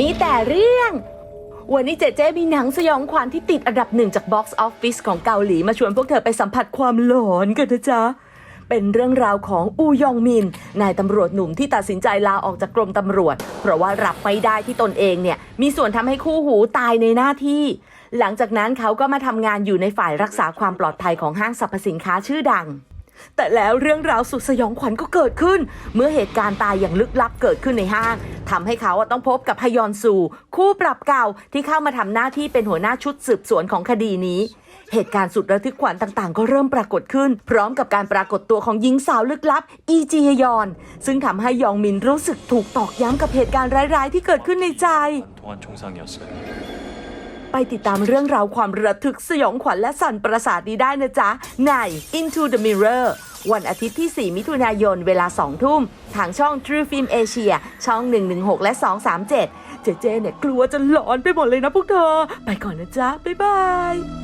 มีแต่เรื่อง วันนี้เจเจมีหนังสยองขวัญที่ติดอันดับหนึ่งจากบ็อกซ์ออฟฟิศของเกาหลีมาชวนพวกเธอไปสัมผัสความหลอนกันนะจ๊ะ เป็นเรื่องราวของอูยองมิน นายตำรวจหนุ่มที่ตัดสินใจลาออกจากกรมตำรวจ เพราะว่ารับไม่ได้ที่ตนเองเนี่ย มีส่วนทำให้คู่หูตายในหน้าที่ หลังจากนั้นเขาก็มาทำงานอยู่ในฝ่ายรักษาความปลอดภัยของห้างสรรพสินค้าชื่อดังแต่แล้วเรื่องราวสุดสยองขวัญก็เกิดขึ้น เมื่อเหตุการณ์ตายอย่างลึกลับเกิดขึ้นในห้าง ทำให้เขาต้องพบกับฮยอนซู คู่ปรับเก่าที่เข้ามาทำหน้าที่เป็นหัวหน้าชุดสืบสวนของคดีนี้ เหตุการณ์สุดระทึกขวัญต่างๆ ก็เริ่มปรากฏขึ้น พร้อมกับการปรากฏตัวของหญิงสาวลึกลับ อีจียอน ซึ่งทำให้ยองมินรู้สึกถูกตอกย้ำกับเหตุการณ์ร้ายๆ ที่เกิดขึ้นในใจ ไปติดตามเรื่องราวความระทึกสยองขวัญและสั่นประสาทนี้ได้นะจ๊ะใน Into the Mirror วันอาทิตย์ที่ 4 มิถุนายนเวลา 2 ทุ่ม ทางช่อง True Film Asia ช่อง 116 และ 237 เจเจเนี่ยกลัวจะหลอนไปหมดเลยนะพวกเธอ ไปก่อนนะจ๊ะ บ๊ายบาย